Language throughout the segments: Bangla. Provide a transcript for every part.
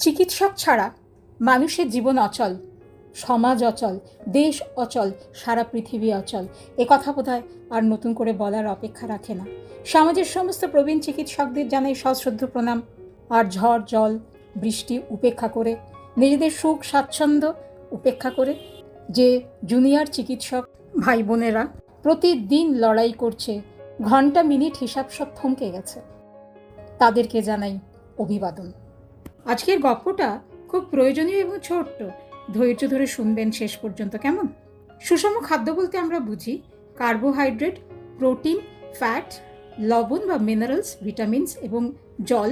চিকিৎসক ছাড়া মানুষের জীবন অচল, সমাজ অচল, দেশ অচল, সারা পৃথিবী অচল। এ কথা বোধহয় আর নতুন করে বলার অপেক্ষা রাখে না। সমাজের সমস্ত প্রবীণ চিকিৎসকদের জানাই সশ্রদ্ধ প্রণাম। আর ঝড়, জল, বৃষ্টি উপেক্ষা করে, নিজেদের সুখ, স্বাচ্ছন্দ্য উপেক্ষা করে যে জুনিয়র চিকিৎসক ভাই বোনেরা প্রতিদিন লড়াই করছে, ঘণ্টা মিনিট হিসাব সব থমকে গেছে। তাদেরকে জানাই অভিবাদন। আজকের গল্পটা খুব প্রয়োজনীয় এবং ছোট্ট। ধৈর্য ধরে শুনবেন শেষ পর্যন্ত, কেমন? সুষম খাদ্য বলতে আমরা বুঝি কার্বোহাইড্রেট, প্রোটিন, ফ্যাট, লবণ বা মিনারেলস, ভিটামিনস এবং জল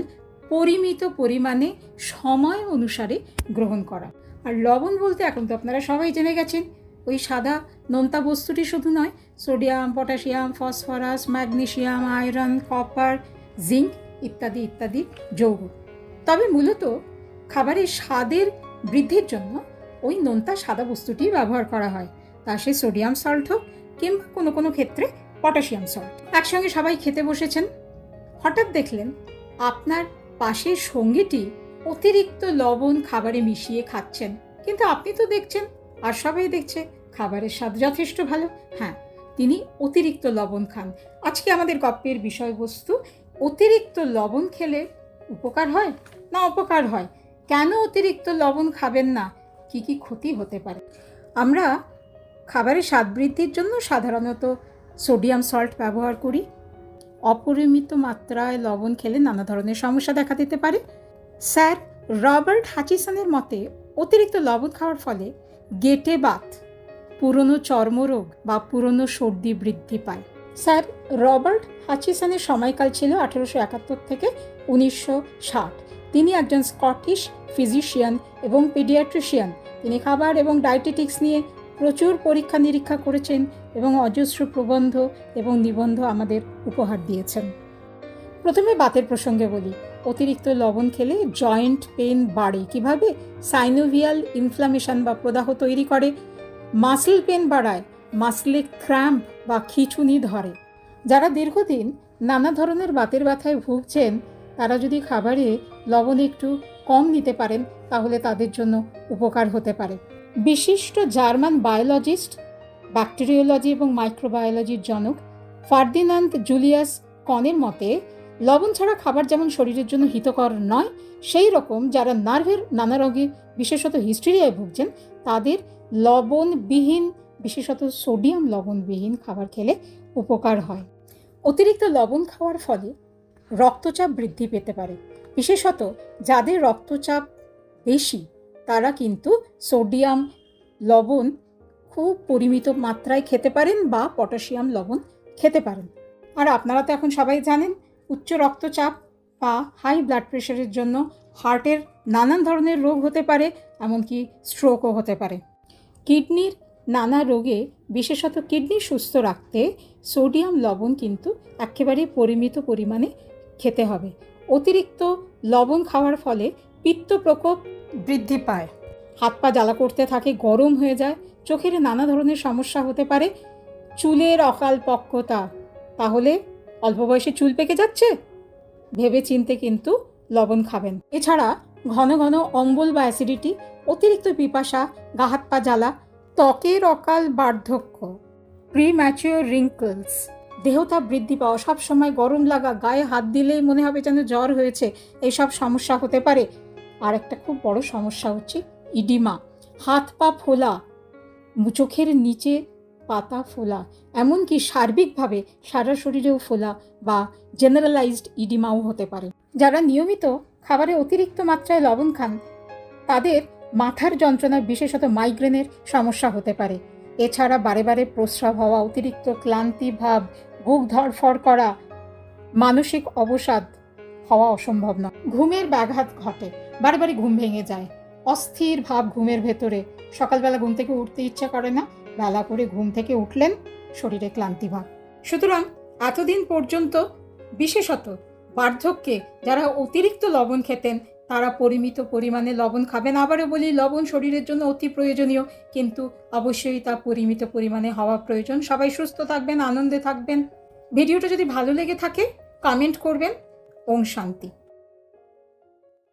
পরিমিত পরিমাণে সময় অনুসারে গ্রহণ করা। আর লবণ বলতে এখন তো আপনারা সবাই জেনে গেছেন, ওই সাদা নোনতা বস্তুটি শুধু নয়, sodium, potassium, phosphorus, magnesium, iron, copper, zinc ইত্যাদি ইত্যাদি যৌগ। তবে মূলত খাবারের স্বাদের বৃদ্ধির জন্য ওই নোনতা সাদা বস্তুটি ব্যবহার করা হয়। তা সে সোডিয়াম সল্ট হোক কিংবা কোনো কোনো ক্ষেত্রে পটাশিয়াম সল্ট। একসঙ্গে সবাই খেতে বসেছেন। হঠাৎ দেখলেন আপনার পাশের সঙ্গীটি অতিরিক্ত লবণ খাবারে মিশিয়ে খাচ্ছেন। কিন্তু আপনি তো দেখছেন, আর সবাই দেখছে খাবারের স্বাদ যথেষ্ট ভালো। হ্যাঁ তিনি অতিরিক্ত লবণ খান। আজকে আমাদের গপ্পের বিষয়বস্তু, অতিরিক্ত লবণ খেলে উপকার হয় না অপকার হয়? কেন অতিরিক্ত লবণ খাবেন না? কি কি ক্ষতি হতে পারে? আমরা খাবারের স্বাদ বৃদ্ধির জন্য সাধারণত সোডিয়াম সল্ট ব্যবহার করি। অপরিমিত মাত্রায় লবণ খেলে নানা ধরনের সমস্যা দেখা দিতে পারে। স্যার, রবার্ট হাচিসনের মতে, অতিরিক্ত লবণ খাওয়ার ফলে গেটে বাত, পুরনো চর্মরোগ বা পুরনো সর্দি বৃদ্ধি পায়। স্যার, রবার্ট হাচিসনের সময়কাল ছিল আঠেরোশো একাত্তর থেকে উনিশশো ষাট। তিনি একজন স্কটিশ ফিজিশিয়ান এবং পিডিয়াট্রিশিয়ান। তিনি খাবার এবং ডায়েটেটিক্স নিয়ে প্রচুর পরীক্ষা নিরীক্ষা করেছেন এবং অজস্র প্রবন্ধ এবং নিবন্ধ আমাদের উপহার দিয়েছেন। প্রথমে বাতের প্রসঙ্গে বলি, অতিরিক্ত লবণ খেলে জয়েন্ট পেন বাড়ে। কীভাবে সাইনোভিয়াল ইনফ্লামেশন বা প্রদাহ তৈরি করে? মাসল পেন বাড়ায়। মাসলে ক্র্যাম্প বা খিচুনি ধরে। যারা দীর্ঘদিন নানা ধরনের বাতের ব্যথায় ভুগছেন, তারা যদি খাবারে লবণ একটু কম নিতে পারেন, তাহলে তাদের জন্য উপকার হতে পারে। বিশিষ্ট জার্মান বায়োলজিস্ট, ব্যাকটেরিওলজি এবং মাইক্রোবায়োলজির জনক ফার্দিনান্দ জুলিয়াস কনের মতে, লবণ ছাড়া খাবার যেমন শরীরের জন্য হিতকর নয়, সেই রকম যারা নার্ভের নানা রোগে, বিশেষত হিস্ট্রিয়ায় ভুগছেন, তাদের লবণবিহীন বিশেষত সোডিয়াম লবণবিহীন খাবার খেলে উপকার হয়। অতিরিক্ত লবণ খাওয়ার ফলে রক্তচাপ বৃদ্ধি পেতে পারে। বিশেষত যাদের রক্তচাপ বেশি, তারা কিন্তু সোডিয়াম লবণ খুব পরিমিত মাত্রায় খেতে পারেন বা পটাশিয়াম লবণ খেতে পারেন। আর আপনারা তো এখন সবাই জানেন, উচ্চ রক্তচাপ বা হাই ব্লাড প্রেশারের জন্য হার্টের নানান ধরনের রোগ হতে পারে, এমনকি স্ট্রোকও হতে পারে। কিডনির নানা রোগে, বিশেষত কিডনি সুস্থ রাখতে সোডিয়াম লবণ কিন্তু একেবারে পরিমিত পরিমাণে খেতে হবে। অতিরিক্ত লবণ খাওয়ার ফলে পিত্ত প্রকোপ বৃদ্ধি পায়। হাত পা জ্বালা করতে থাকে, গরম হয়ে যায়, চোখের নানা ধরনের সমস্যা হতে পারে। চুলের অকাল পক্কতা তাহলে অল্প বয়সে চুল পেকে যাচ্ছে? ভেবে চিনতে কিন্তু লবণ খাবেন। এছাড়া ঘন ঘন অম্বল বা অ্যাসিডিটি, অতিরিক্ত পিপাসা, গা হাত পা জ্বালা ত্বকের অকাল বার্ধক্য প্রি ম্যাচিওর রিঙ্কলস দেহতা বৃদ্ধি পাওয়া, সব সময় গরম লাগা, গায়ে হাত দিলেই মনে হবে যেন জ্বর হয়েছে এইসব সমস্যা হতে পারে। আর একটা খুব বড় সমস্যা হচ্ছে ইডিমা হাত পা ফোলা, চোখের নিচে পাতা ফোলা, এমনকি সার্বিকভাবে সারা শরীরেও ফোলা বা জেনারেলাইজড ইডিমাও হতে পারে। যারা নিয়মিত খাবারে অতিরিক্ত মাত্রায় লবণ খান, তাদের মাথার যন্ত্রণা বিশেষত মাইগ্রেনের সমস্যা হতে পারে। এছাড়া বারে বারে প্রস্রাব হওয়া, অতিরিক্ত ক্লান্তি ভাব, বুক ধরফড় করা, মানসিক অবসাদ হওয়া অসম্ভব নয়। ঘুমের ব্যাঘাত ঘটে, বারে বারে ঘুম ভেঙে যায়। অস্থির ভাব ঘুমের ভেতরে। সকালবেলা ঘুম থেকে উঠতে ইচ্ছা করে না, বেলা করে ঘুম থেকে উঠলেন শরীরে ক্লান্তি ভাব। সুতরাং এতদিন পর্যন্ত বিশেষত বার্ধক্যে যারা অতিরিক্ত লবণ খেতেন তারা পরিমিত পরিমাণে লবণ খাবেন আবারও বলি, লবণ শরীরের জন্য অতি প্রয়োজনীয়, কিন্তু অবশ্যই তা পরিমিত পরিমাণে হওয়া প্রয়োজন। সবাই সুস্থ থাকবেন, আনন্দে থাকবেন। ভিডিওটা যদি ভালো লেগে থাকে কমেন্ট করবেন। ওম শান্তি।